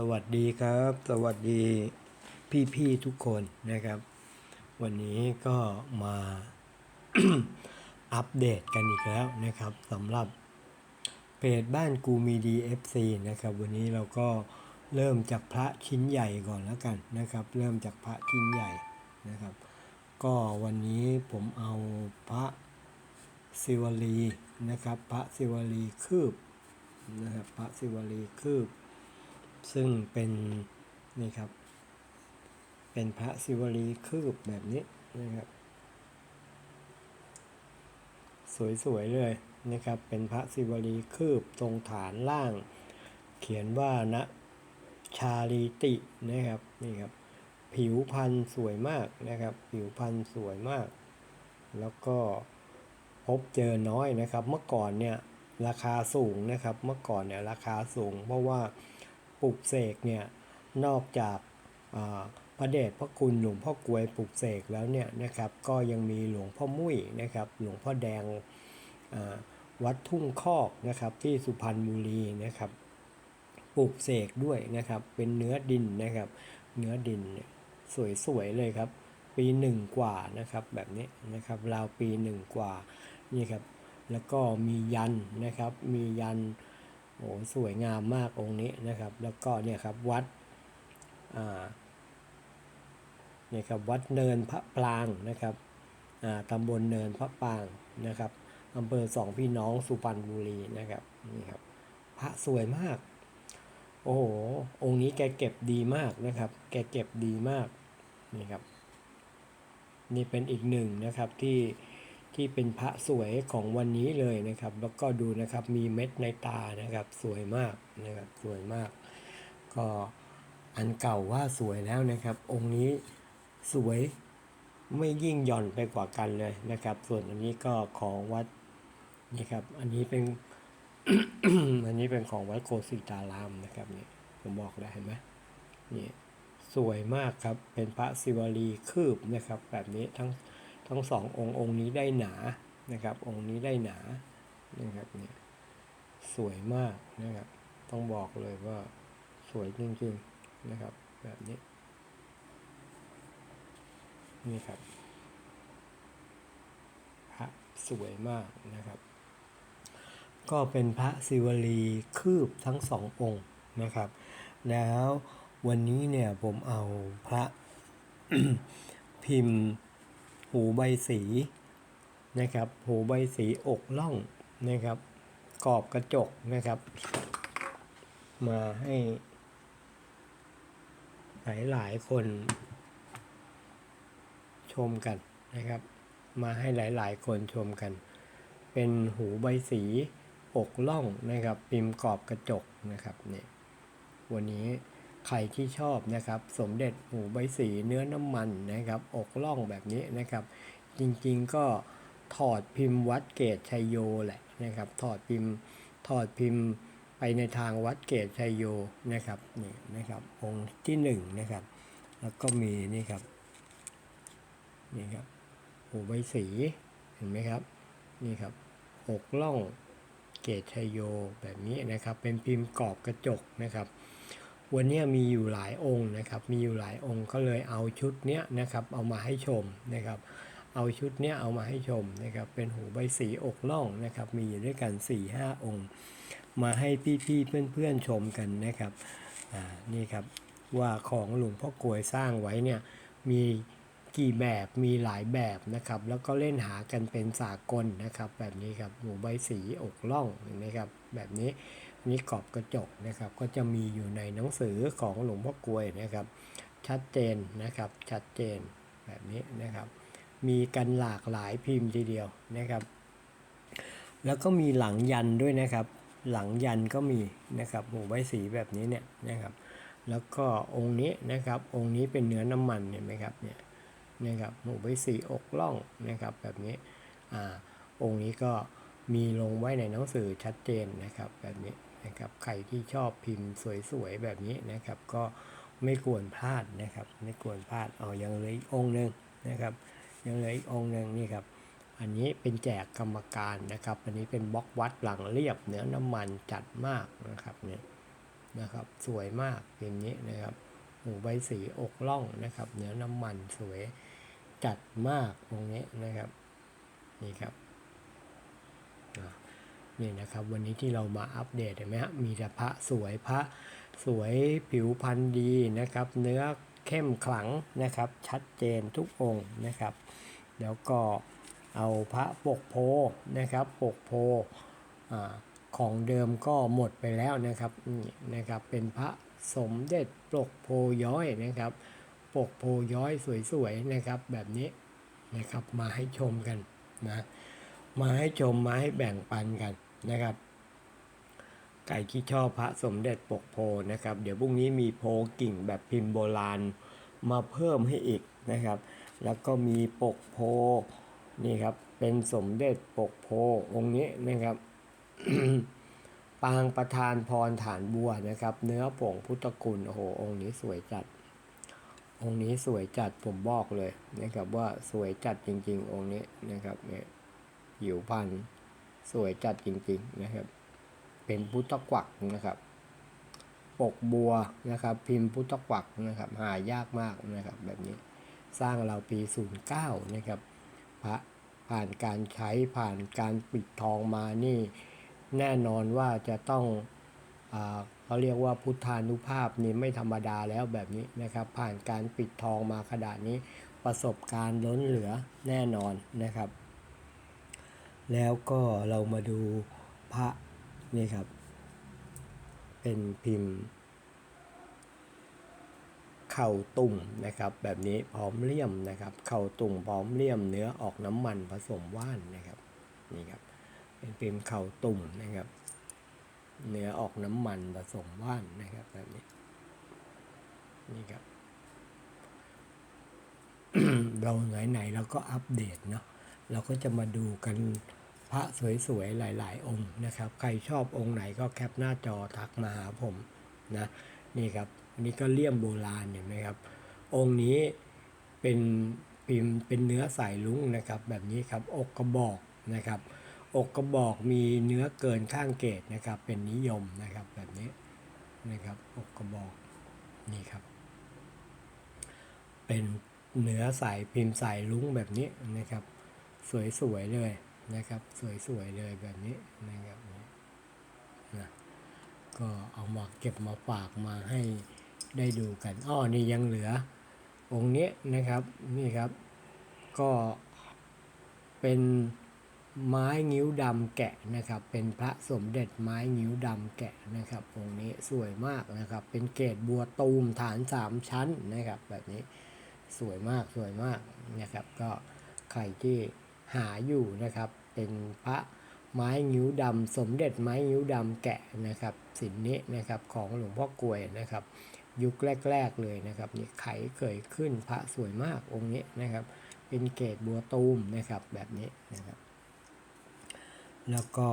สวัสดีครับ สวัสดีพี่ๆทุกคนนะครับ วันนี้ก็มาอัปเดตกันอีกแล้วนะครับสำหรับเพจบ้านกูมีดี FC นะครับ วันนี้เราก็เริ่มจากพระชิ้นใหญ่ก่อนแล้วกันนะครับ เริ่มจากพระชิ้นใหญ่นะครับ ก็วันนี้ผมเอาพระศิวลีนะครับ พระศิวลีคืบนะครับพระศิวลีคืบ ซึ่งเป็นนี่ครับ เป็นพระศิวลีคืบแบบนี้นะครับ สวยๆเลยนะครับ เป็นพระศิวลีคืบตรงฐานล่าง เขียนว่านะชาลีตินะครับนี่ครับ ผิวพันธุ์สวยมากนะครับ ผิวพันธุ์สวยมาก แล้วก็พบเจอน้อยนะครับ เมื่อก่อนเนี่ยราคาสูงนะครับ เมื่อก่อนเนี่ยราคาสูง เพราะว่า ปลูกเสกเนี่ยนอกจากพระเดชพระคุณหลวงพ่อกวยปลูกเสกแล้วเนี่ยนะครับก็ยังมีหลวงพ่อมุ้ยนะครับหลวงพ่อแดงวัดทุ่งคอกนะครับที่สุพรรณบุรีนะครับปลูกเสกด้วยนะครับเป็นเนื้อดินนะครับเนื้อดินเนี่ยสวยๆเลยครับปีหนึ่งกว่านะครับแบบนี้นะครับราวปีหนึ่งกว่านี่ครับแล้วก็มียันนะครับมียัน โอ้สวยงามมากองค์นี้นะครับ แล้วก็เนี่ยครับวัดอ่าเนี่ยครับวัดเนินพระปรางนะครับอ่าตำบลเนินพระปรางนะครับอำเภอสองพี่น้องสุพรรณบุรีนะครับนี่ครับพระสวยมาก โอ้โหองค์นี้แกเก็บดีมากนะครับ แกเก็บดีมากนี่ครับ นี่เป็นอีกหนึ่งนะครับที่ ที่เป็นพระสวยของวันนี้เลยนะครับ แล้วก็ดูนะครับมีเม็ดในตานะครับสวยมากนะครับสวยมาก ก็อันเก่าว่าสวยแล้วนะครับ องค์นี้สวยไม่ยิ่งหย่อนไปกว่ากันเลยนะครับ ส่วนอันนี้ก็ของวัดนี่ครับ อันนี้เป็นอันนี้เป็นของวัดโกสิตารามนะครับเนี่ยผมบอกแล้วเห็นไหมนี่สวยมากครับเป็นพระศิวลีคืบนะครับ แบบนี้ทั้ง ทั้งสององค์องค์นี้ได้หนานะครับ องค์นี้ได้หนานะครับเนี่ยสวยมากนะครับ ต้องบอกเลยว่าสวยจริงๆนะครับ แบบนี้ นี่ครับพระสวยมากนะครับ ก็เป็นพระศิวลีคืบทั้งสององค์นะครับ แล้ววันนี้เนี่ยผมเอาพระพิมพ์ หูใบสีนะครับ หูใบสีอกล่องนะครับกรอบกระจกนะครับ มาให้หลายหลายๆคนชมกันนะครับ มาให้หลายๆคนชมกัน เป็นหูใบสีอกล่องนะครับ พิมพ์กรอบกระจกนะครับเนี่ยวันนี้ ใครที่ชอบนะครับสมเด็จหูใบสีเนื้อน้ำมันนะครับอกล่องแบบนี้นะครับ จริงๆก็ถอดพิมพ์วัดเกตชัยโยแหละนะครับถอดพิมพ์ถอดพิมพ์ไปในทางวัดเกตชัยโยนะครับนี่นะครับองค์ที่หนึ่งนะครับแล้วก็มีนี่ครับนี่ครับหูใบสีเห็นไหมครับนี่ครับหกล่องเกตชัยโยแบบนี้นะครับเป็นพิมพ์กรอบกระจกนะครับ วันนี้มีอยู่หลายองค์นะครับ มีอยู่หลายองค์ก็เลยเอาชุดเนี้ยนะครับ เอามาให้ชมนะครับ เอาชุดเนี้ยเอามาให้ชมนะครับ เป็นหูใบสีอกล่องนะครับ มีอยู่ด้วยกัน4ี่ห้าองค์ มาให้พี่ๆเพื่อนๆชมกันนะครับ อ่า นี่ครับว่าของหลวงพ่อกลวยสร้างไว้เนี่ยมีกี่แบบมีหลายแบบนะครับ แล้วก็เล่นหากันเป็นสากลนะครับ แบบนี้ครับหูใบสีอกล่องเห็นไหมครับแบบนี้ นนี้กรอบกระจกนะครับก็จะมีอยู่ในหนังสือของหลวงพ่อกลวยนะครับ ชัดเจนนะครับชัดเจนแบบนี้นะครับ มีกันหลากหลายพิมพ์ทีเดียวนะครับ แล้วก็มีหลังยันด้วยนะครับ หลังยันก็มีนะครับหูใบสีแบบนี้เนี่ยนะครับ แล้วก็องค์นี้นะครับองค์นี้เป็นเนื้อน้ำมันเห็นไหมครับเนี่ยนะครับหูใบสีอกล่องนะครับแบบนี้อ่าองค์นี้ก็มีลงไว้ในหนังสือชัดเจนนะครับแบบนี้ นะครับใครที่ชอบพิมพ์สวยๆแบบนี้นะครับ ก็ไม่ควรพลาดนะครับ ไม่ควรพลาดเอายังเหลืออีกองหนึ่งนะครับ ยังเหลืออีกองหนึ่งนี่ครับอันนี้เป็นแจกกรรมการนะครับ อันนี้เป็นบล็อกวัดหลังเรียบเนื้อน้ำมันจัดมากนะครับเนี่ยนะครับ สวยมากพิมพ์นี้นะครับหูใบสีอกล่องนะครับ เนื้อน้ำมันสวยจัดมากตรงนี้นะครับนี่ครับ นี่นะครับ วันนี้ที่เรามาอัปเดตเห็นไหมฮะมีแต่พระสวยพระสวยผิวพรรณดีนะครับ เนื้อเข้มขลังนะครับ ชัดเจนทุกองค์นะครับ แล้วก็เอาพระปกโพนะครับปกโพอาของเดิมก็หมดไปแล้วนะครับนี่นะครับเป็นพระสมเด็จปกโพย้อยนะครับ ปกโพย้อยสวยๆนะครับแบบนี้นะครับมาให้ชมกันนะมาให้ชมมาให้แบ่งปันกัน นะครับ ไก่ที่ชอบพระสมเด็จปกโพนะครับ เดี๋ยวพรุ่งนี้มีโพกิ่งแบบพิมพ์โบราณมาเพิ่มให้อีกนะครับ แล้วก็มีปกโพนี่ครับ เป็นสมเด็จปกโพองค์นี้นะครับ ปางประธานพรฐานบัวนะครับ เนื้อผงพุทธคุณโอ้โหองค์นี้สวยจัด องค์นี้สวยจัดผมบอกเลยนะครับว่าสวยจัดจริง ๆ องค์นี้นะครับเนี่ยผิวพันธุ์ สวยจัดจริงๆนะครับ เป็นพุทธกวักนะครับ ปกบัวนะครับ พิมพ์พุทธกวักนะครับ หายากมากนะครับ แบบนี้สร้างเราปี 09 นะครับพระผ่านการใช้ผ่านการปิดทองมานี่แน่นอนว่าจะต้องอาเขาเรียกว่าพุทธานุภาพนี่ไม่ธรรมดาแล้วแบบนี้นะครับ ผ่านการปิดทองมาขนาดนี้ประสบการณ์ล้นเหลือแน่นอนนะครับ แล้วก็เรามาดูพระนี่ครับ เป็นพิมพ์ เข่าตุ่มนะครับ แบบนี้พร้อมเลี่ยมนะครับ เข่าตุ่มพร้อมเลี่ยมเนื้อออกน้ำมันผสมว่านนะครับนี่ครับ เป็นพิมพ์เข่าตุ่มนะครับ เนื้อออกน้ำมันผสมว่านนะครับแบบนี้นี่ครับเราไหนๆเราก็อัปเดตเนาะเราก็จะมาดูกัน พระสวยๆ หลาย ๆ องค์นะครับ ใครชอบองค์ไหนก็แคปหน้าจอทักมาหาผมนะนี่ครับอันนี้ก็เลี่ยมโบราณเห็นไหมครับ องค์นี้เป็นพิมพ์เป็นเนื้อสายลุ้งนะครับ แบบนี้ครับอกกระบอกนะครับ อกกระบอกมีเนื้อเกินข้างเกตนะครับ เป็นนิยมนะครับแบบนี้นะครับอกกระบอกนี่ครับ เป็นเนื้อสายพิมพ์สายลุ้งแบบนี้นะครับ สวยๆเลย นะครับ สวย ๆ เลยแบบนี้นะครับนะก็เอามาเก็บมาฝากมาให้ได้ดูกันอ้อนี่ยังเหลือ องค์นี้นะครับนี่ครับ ก็เป็นไม้งิ้วดำแกะนะครับ เป็นพระสมเด็จไม้งิ้วดำแกะนะครับ องค์นี้สวยมากนะครับ เป็นเกศบัวตูมฐานสามชั้นนะครับ แบบนี้สวยมากสวยมากนะครับ ก็ใครที่ หาอยู่นะครับ เป็นพระไม้งิ้วดำสมเด็จไม้งิ้วดำแกะนะครับสินนี้นะครับของหลวงพ่อกลวยนะครับ ยุคแรก ๆเลยนะครับนี่ไขเกิดขึ้นพระสวยมากองค์นี้นะครับ เป็นเกตบัวตูมนะครับแบบนี้นะครับ แล้วก็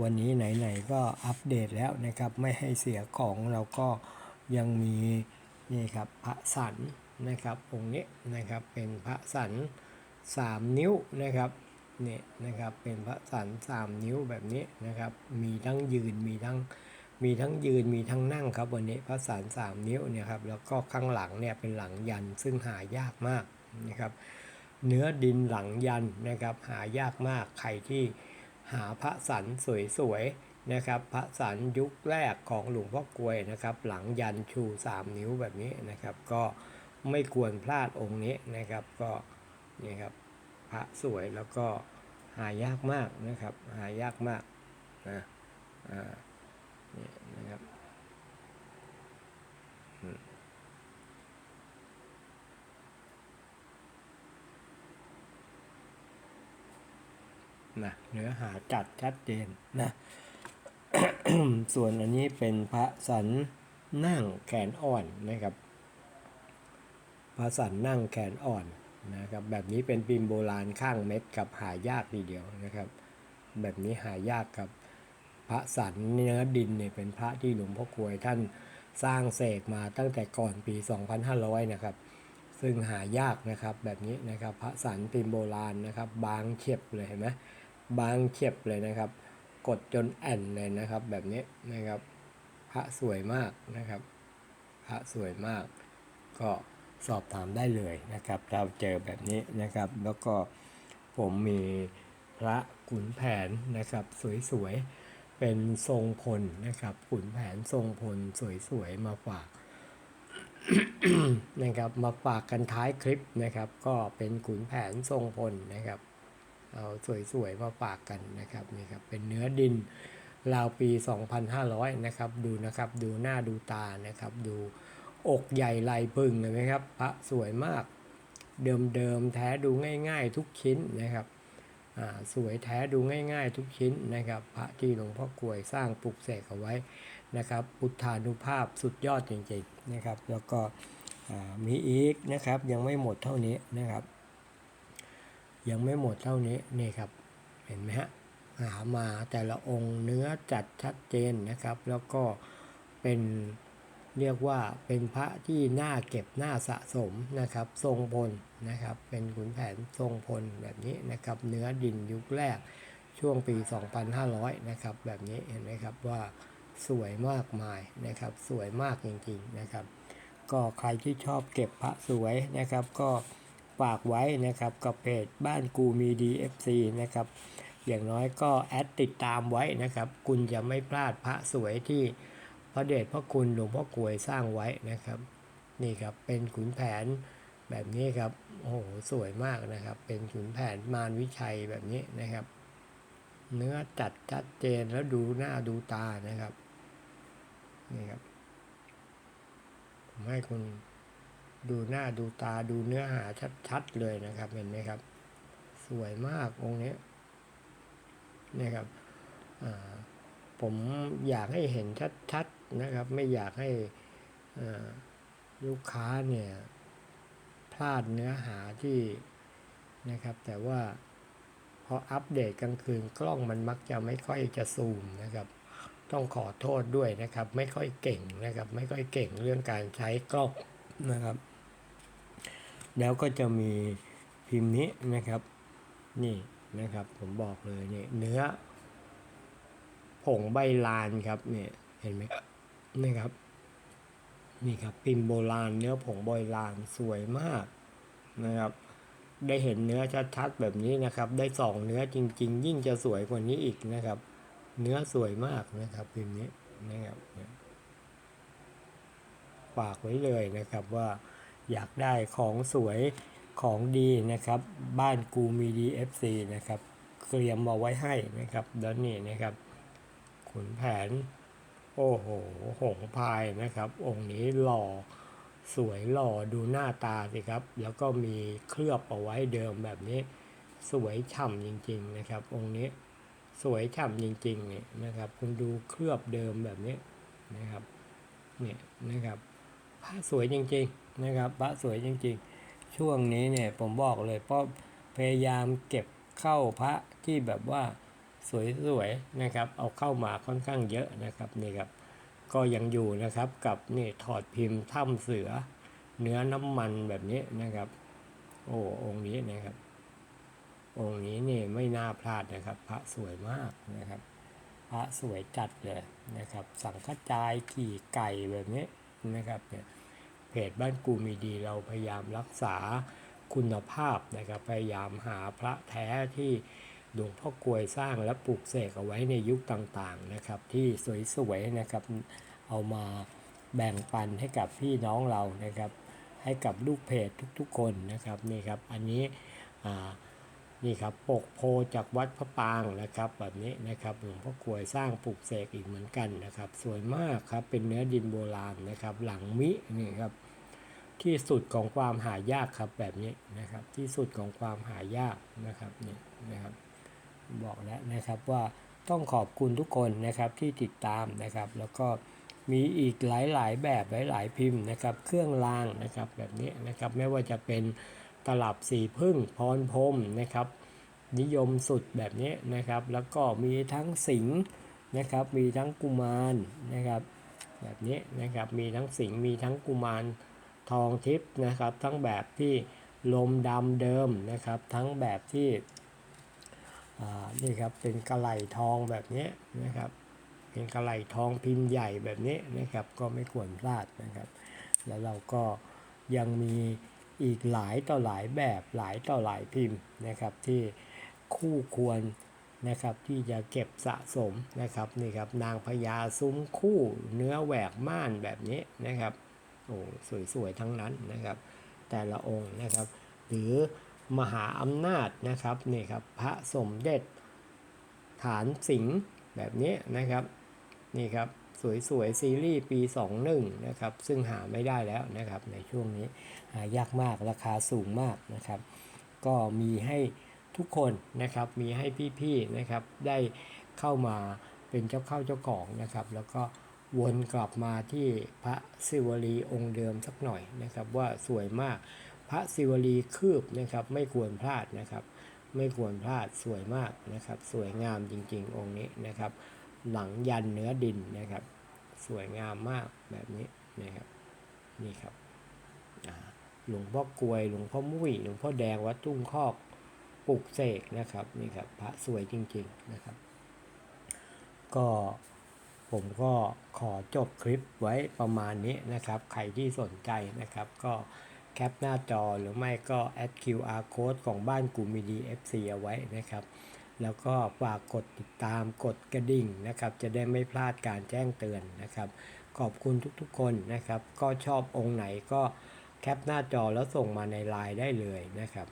วันนี้ไหนๆก็อัปเดตแล้วนะครับ ไม่ให้เสียของเราก็ยังมีนี่ครับพระสันนะครับองค์นี้นะครับเป็นพระสัน 3 นิ้วนะครับเนี่ยนะครับเป็นพระสันสามนิ้วแบบนี้นะครับมีทั้งยืนมีทั้งมีทั้งยืนมีทั้งนั่งครับวันนี้พระสันสามนิ้วเนี่ยครับแล้วก็ข้างหลังเนี่ยเป็นหลังยันซึ่งหายากมากนะครับเนื้อดินหลังยันนะครับหายากมากใครที่หาพระสันสวยๆนะครับพระสันยุคแรกของหลวงพ่อกลวยนะครับหลังยันชู 3 นิ้วแบบนี้นะครับก็ไม่ควรพลาดองค์นี้นะครับก็ นี่ครับพระสวยแล้วก็หายากมากนะครับ หายากมากนะอ่านี่นะครับนะเนื้อหาจัดชัดเจนนะ ส่วนอันนี้เป็นพระสันนั่งแขนอ่อนนะครับ พระสันนั่งแขนอ่อน นะครับแบบนี้เป็นพิมพ์โบราณข้างเม็ดกับหายากทีเดียวนะครับ แบบนี้หายากกับ พระสันเนื้อดินเนี่ยเป็นพระที่หลวงพ่อกวยท่านสร้างเสกมาตั้งแต่ก่อนปี 2500 นะครับ ซึ่งหายากนะครับแบบนี้นะครับพระสันพิมพ์โบราณนะครับ บางเฉียบเลยเห็นไหมบางเฉียบเลยนะครับ กดจนแอ่นเลยนะครับแบบนี้นะครับ พระสวยมากนะครับ พระสวยมากก็ สอบถามได้เลยนะครับเราเจอแบบนี้นะครับ แล้วก็ผมมีพระขุนแผนนะครับ สวยๆ เป็นทรงพลนะครับ ขุนแผนทรงพลสวยๆ มาฝากนะครับมาฝากกันท้ายคลิปนะครับ ก็เป็นขุนแผนทรงพลนะครับเอาสวยๆมาฝากกันนะครับนี่ครับเป็นเนื้อดินราวปี 2,500 นะครับ ดูนะครับ ดูหน้าดูตานะครับ ดู อกใหญ่ไหลพึงเลยไหมครับ พระสวยมาก เดิมๆแท้ดูง่าย ๆ ทุกชิ้นนะครับสวยแท้ดูง่าย ๆ ทุกชิ้นนะครับ พระที่หลวงพ่อกลวยสร้างปลุกเสกเอาไว้นะครับพุทธานุภาพสุดยอดจริงๆนะครับ แล้วก็มีอีกนะครับยังไม่หมดเท่านี้นะครับ ยังไม่หมดเท่านี้นี่ครับเห็นไหมฮะหามาแต่ละองค์เนื้อจัดชัดเจนนะครับ แล้วก็เป็น เรียกว่าเป็นพระที่น่าเก็บน่าสะสมนะครับ ทรงพลนะครับ เป็นขุนแผนทรงพลแบบนี้นะครับ เนื้อดินยุคแรกช่วงปี 2,500 นะครับ แบบนี้เห็นไหมครับว่าสวยมากมายนะครับ สวยมากจริงๆนะครับ ก็ใครที่ชอบเก็บพระสวยนะครับ ก็ฝากไว้นะครับกับเพจบ้านกูมีดี FC นะครับ อย่างน้อยก็แอดติดตามไว้นะครับ คุณจะไม่พลาดพระสวยที่ พระเดชพระคุณหลวงพ่อกลวยสร้างไว้นะครับ นี่ครับเป็นขุนแผนแบบนี้ครับโอ้โหสวยมากนะครับ เป็นขุนแผนมารวิชัยแบบนี้นะครับ เนื้อจัดชัดเจนแล้วดูหน้าดูตานะครับนี่ครับผมให้คุณดูหน้าดูตาดูเนื้อหาชัดๆเลยนะครับเห็นไหมครับ สวยมากองค์นี้นี่ครับอ่าผมอยากให้เห็นชัดๆ นะครับ ไม่อยากให้ลูกค้าเนี่ยพลาดเนื้อหาที่นะครับ แต่ว่าพออัปเดตกลางคืนกล้องมันมักจะไม่ค่อยจะซูมนะครับ ต้องขอโทษด้วยนะครับ ไม่ค่อยเก่งนะครับ ไม่ค่อยเก่งเรื่องการใช้กล้องนะครับ แล้วก็จะมีพิมพ์นี้นะครับนี่นะครับผมบอกเลยนี่เนื้อผงใบลานครับเนี่ยเห็นไหม นี่ครับ นี่ครับพิมโบราณเนื้อผงโบราณสวยมากนะครับ ได้เห็นเนื้อชัดๆแบบนี้นะครับ ได้ส่องเนื้อจริง ๆ ยิ่งจะสวยกว่านี้อีกนะครับ เนื้อสวยมากนะครับพิมพ์นี้นะครับฝากไว้เลยนะครับว่าอยากได้ของสวยของดีนะครับ บ้านกูมีดี FC นะครับเตรียมมาไว้ให้นะครับด้านนี้นะครับขุนแผน โอ้โห หงพายนะครับ องค์นี้หล่อสวยหล่อดูหน้าตาสิครับ แล้วก็มีเคลือบเอาไว้เดิมแบบนี้ สวยฉ่ำจริง ๆ นะครับ องค์นี้สวยฉ่ำจริงๆเนี่ยนะครับ คุณดูเคลือบเดิมแบบนี้นะครับเนี่ยนะครับพระสวยจริง ๆนะครับพระสวยจริง ๆ ช่วงนี้เนี่ยผมบอกเลยเพราะพยายามเก็บเข้าพระที่แบบว่า สวยๆนะครับ เอาเข้ามาค่อนข้างเยอะนะครับนี่ครับก็ยังอยู่นะครับกับนี่ถอดพิมพ์ถ้ำเสือ เนื้อน้ำมันแบบนี้นะครับ โอ้องค์นี้นะครับ องค์นี้นี่ไม่น่าพลาดนะครับ พระสวยมากนะครับ พระสวยจัดเลยนะครับ สังฆจายขี่ไก่แบบนี้นะครับเนี่ยเพจบ้านกูมีดีเราพยายามรักษาคุณภาพนะครับ พยายามหาพระแท้ที่ หลวงพ่อกลวยสร้างและปลูกเสกเอาไว้ในยุคต่างๆนะครับ ที่สวยๆนะครับ เอามาแบ่งปันให้กับพี่น้องเรานะครับ ให้กับลูกเพจทุกๆคนนะครับนี่ครับอันนี้นี่ครับปกโพจากวัดพระปางนะครับ แบบนี้นะครับหลวงพ่อกลวยสร้างปลูกเสกอีกเหมือนกันนะครับ สวยมากครับเป็นเนื้อดินโบราณนะครับ หลังมินี่ครับที่สุดของความหายากครับแบบนี้นะครับ ที่สุดของความหายากนะครับนี่นะครับ บอกแล้วนะครับว่าต้องขอบคุณทุกคนนะครับที่ติดตามนะครับ แล้วก็มีอีกหลายๆ แบบหลาย ๆ พิมพ์นะครับ เครื่องรางนะครับแบบนี้นะครับไม่ว่าจะเป็นตลับสีพึ่งพรพรมนะครับ นิยมสุดแบบนี้นะครับ แล้วก็มีทั้งสิงนะครับ มีทั้งกุมารนะครับ แบบนี้นะครับมีทั้งสิงมีทั้งกุมารทองทิพย์นะครับ ทั้งแบบที่ลมดำเดิมนะครับ ทั้งแบบที่ นี่ครับเป็นกระไหลทองแบบนี้นะครับ เป็นกระไหลทองพิมพ์ใหญ่แบบนี้นะครับ ก็ไม่ควรพลาดนะครับ แล้วเราก็ยังมีอีกหลายต่อหลายแบบหลายต่อหลายพิมพ์นะครับที่คู่ควรนะครับที่จะเก็บสะสมนะครับนี่ครับนางพญาซุ้มคู่เนื้อแหวกม่านแบบนี้นะครับโอ้สวยๆทั้งนั้นนะครับ แต่ละองค์นะครับ หรือ มหาอำนาจนะครับนี่ครับพระสมเด็จฐานสิงห์แบบนี้นะครับนี่ครับสวยๆซีรีส์ปี 21 นะครับซึ่งหาไม่ได้แล้วนะครับในช่วงนี้หายากมากราคาสูงมากนะครับ ก็มีให้ทุกคนนะครับมีให้พี่ๆนะครับได้เข้ามาเป็นเจ้าเข้าเจ้าของนะครับ แล้วก็วนกลับมาที่พระศิวลีองค์เดิมสักหน่อยนะครับว่าสวยมาก พระศิวลีคืบนะครับ ไม่ควรพลาดนะครับ ไม่ควรพลาดสวยมากนะครับ สวยงามจริง ๆ องค์นี้นะครับ หลังยันเนื้อดินนะครับ สวยงามมากแบบนี้นะครับนี่ครับหลวงพ่อกลวยหลวงพ่อมุ้ยหลวงพ่อแดงวัดตุ้งคอกปลุกเสกนะครับนี่ครับพระสวยจริง ๆนะครับ ก็ผมก็ขอจบคลิปไว้ประมาณนี้นะครับ ใครที่สนใจนะครับก็ แคปหน้าจอหรือไม่ก็แอด QR code ของบ้านกูมีดี FC เอาไว้นะครับ แล้วก็ฝากกดติดตามกดกระดิ่งนะครับ จะได้ไม่พลาดการแจ้งเตือนนะครับ ขอบคุณทุกๆคนนะครับ ก็ชอบองค์ไหนก็แคปหน้าจอแล้วส่งมาในไลน์ได้เลยนะครับ